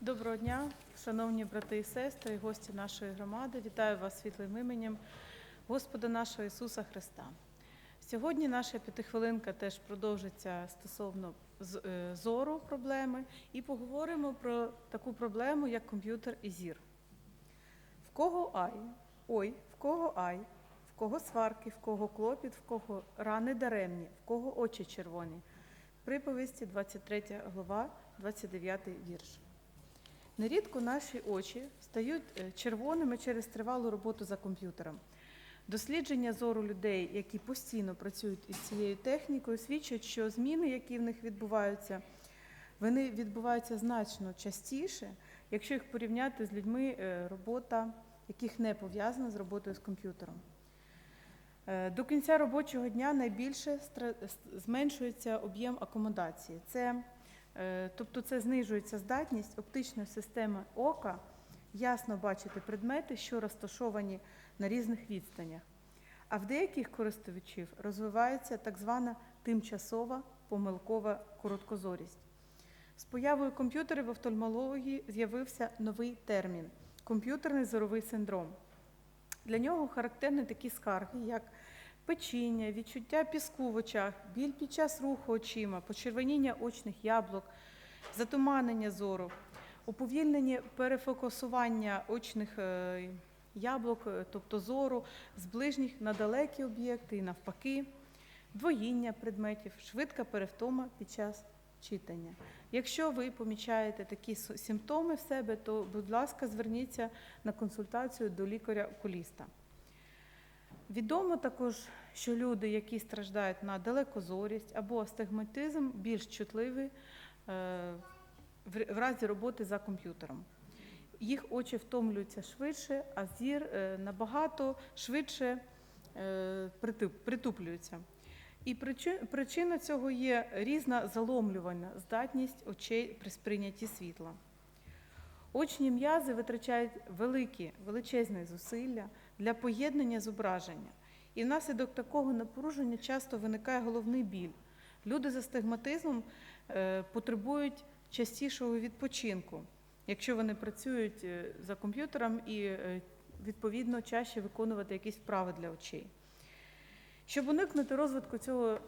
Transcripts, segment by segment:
Доброго дня, шановні брати і сестри, гості нашої громади. Вітаю вас світлим іменем Господа нашого Ісуса Христа. Сьогодні наша п'ятихвилинка теж продовжиться стосовно е, зору проблеми і поговоримо про таку проблему, як комп'ютер і зір. В кого ай? Ой, в кого ай? В кого сварки, в кого клопіт, в кого рани даремні, в кого очі червоні. Приповісті 23 глава, 29 вірш. Нерідко наші очі стають е, червоними через тривалу роботу за комп'ютером. Дослідження зору людей, які постійно працюють із цією технікою, свідчать, що зміни, які в них відбуваються, вони відбуваються значно частіше, якщо їх порівняти з людьми, е, робота яких не пов'язана з роботою з комп'ютером. Е, До кінця робочого дня найбільше зменшується об'єм акомодації. Це, тобто це знижується здатність оптичної системи ока ясно бачити предмети, що розташовані на різних відстанях. А в деяких користувачів розвивається так звана тимчасова помилкова короткозорість. З появою комп'ютерів в офтальмології з'явився новий термін комп'ютерний зоровий синдром. Для нього характерні такі скарги, як печіння, відчуття піску в очах, біль під час руху очима, почервоніння очних яблук, затуманення зору, уповільнення перефокусування очних е, яблук, е, тобто зору, з ближніх на далекі об'єкти і навпаки, двоїння предметів, швидка перевтома під час читання. Якщо ви помічаєте такі симптоми в себе, то, будь ласка, зверніться на консультацію до лікаря-окуліста. Відомо також, що люди, які страждають на далекозорість або астигматизм, більш чутливі е, в разі роботи за комп'ютером. Їх очі втомлюються швидше, а зір е, набагато швидше е, притуплюється. І причи- причина цього є різна заломлювальна здатність очей при сприйнятті світла. Очні м'язи витрачають великі, величезні зусилля для поєднання зображення. І внаслідок такого напруження часто виникає головний біль. Люди з астигматизмом е, потребують частішого відпочинку, якщо вони працюють е, за комп'ютером і е, відповідно чаще виконувати якісь вправи для очей. Щоб уникнути розвитку цього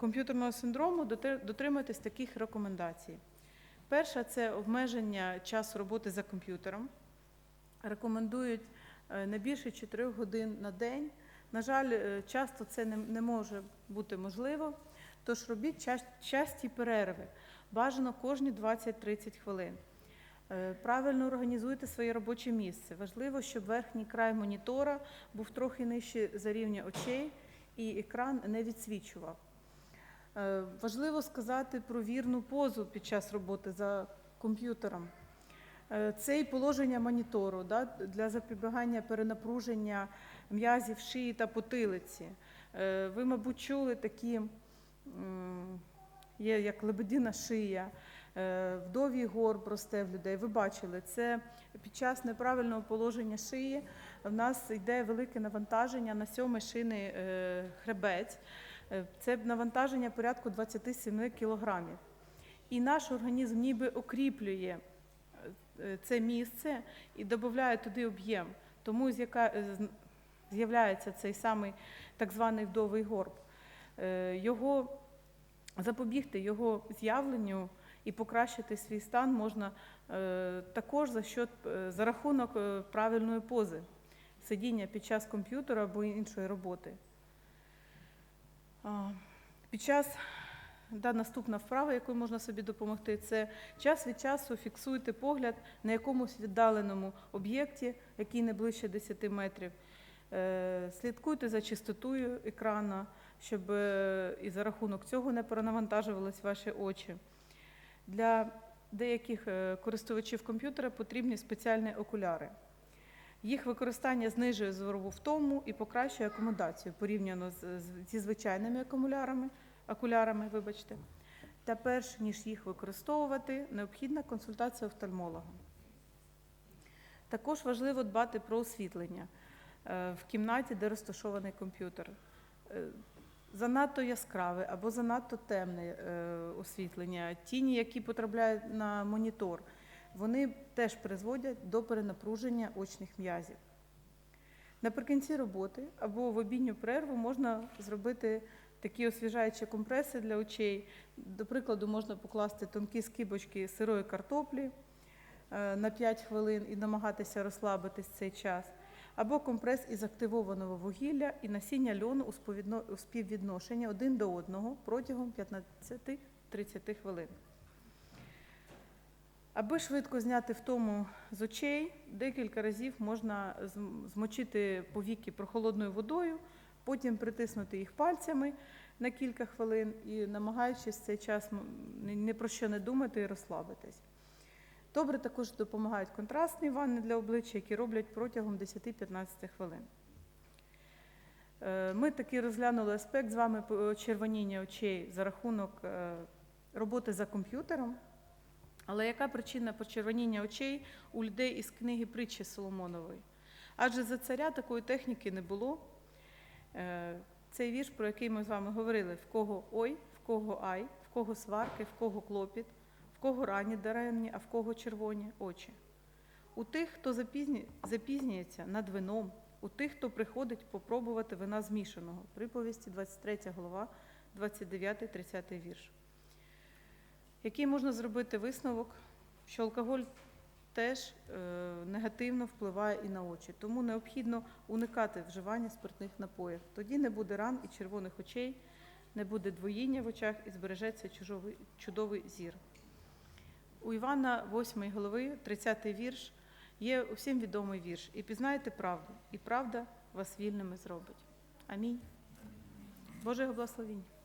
комп'ютерного синдрому, дотримуйтесь таких рекомендацій. Перша це обмеження часу роботи за комп'ютером. Рекомендують не більше 4 годин на день. На жаль, е, часто це не, може бути можливо, тож робіть часті перерви, бажано кожні 20-30 хвилин. Е, Правильно організуйте своє робоче місце. Важливо, щоб верхній край монітора був трохи нижче за рівня очей і екран не відсвічував. Е, Важливо сказати про вірну позу під час роботи за комп'ютером. Е, Це і положення монітору да, для запобігання перенапруження м'язів шиї та потилиці. Е, Ви, мабуть, чули такі, є як лебедина шия, е, вдовій горб росте в людей. Ви бачили, це під час неправильного положення шиї в нас йде велике навантаження на сьомий шийний хребець. Це навантаження порядку 27 кілограмів. І наш організм ніби окріплює е, це місце і додає туди об'єм. Тому е, з'являється цей самий так званий вдовий горб. Е, Його запобігти його з'явленню і покращити свій стан можна е, також за счет, е, за рахунок е, правильної пози сидіння під час комп'ютера або іншої роботи. Під час да, наступна вправа, якою можна собі допомогти, це час від часу фіксуйте погляд на якомусь віддаленому об'єкті, який не ближче 10 метрів. Е, Слідкуйте за чистотою екрану, щоб е, і за рахунок цього не перенавантажувались ваші очі. Для деяких е, користувачів комп'ютера потрібні спеціальні окуляри. Їх використання знижує зорову втому і покращує акомодацію порівняно зі звичайними акумулярами, окулярами, вибачте. Та перш ніж їх використовувати, необхідна консультація офтальмолога. Також важливо дбати про освітлення е, в кімнаті, де розташований комп'ютер. Е, Занадто яскраве або занадто темне е, освітлення, тіні, які потрапляють на монітор, вони теж призводять до перенапруження очних м'язів. Наприкінці роботи або в обідню перерву можна зробити такі освіжаючі компреси для очей. До прикладу, можна покласти тонкі скибочки сирої картоплі е, на 5 хвилин і намагатися розслабитись цей час. Або компрес із активованого вугілля і насіння льону у співвідношенні один до одного протягом 15-30 хвилин. Аби швидко зняти втому з очей, декілька разів можна змочити повіки прохолодною водою, потім притиснути їх пальцями на кілька хвилин і намагаючись цей час ні- про що не думати і розслабитись. Добре також допомагають контрастні ванни для обличчя, які роблять протягом 10-15 хвилин. Е, Ми таки розглянули аспект з вами червоніння очей за рахунок е, роботи за комп'ютером. Але яка причина почервоніння очей у людей із книги притчі Соломонової? Адже за царя такої техніки не було. Е, Цей вірш, про який ми з вами говорили, в кого ой, в кого ай, в кого сварки, в кого клопіт, в кого рані даремні, а в кого червоні очі. У тих, хто запізнюється над вином, у тих, хто приходить попробувати вина змішаного. Приповісті 23 глава, 29-30 вірш. Який можна зробити висновок, що алкоголь теж е, негативно впливає і на очі, тому необхідно уникати вживання спиртних напоїв. Тоді не буде ран і червоних очей, не буде двоїння в очах і збережеться чудовий зір. У Івана 8 голови, 30 вірш, є усім відомий вірш. І пізнаєте правду, і правда вас вільними зробить. Амінь. Божого благословіння.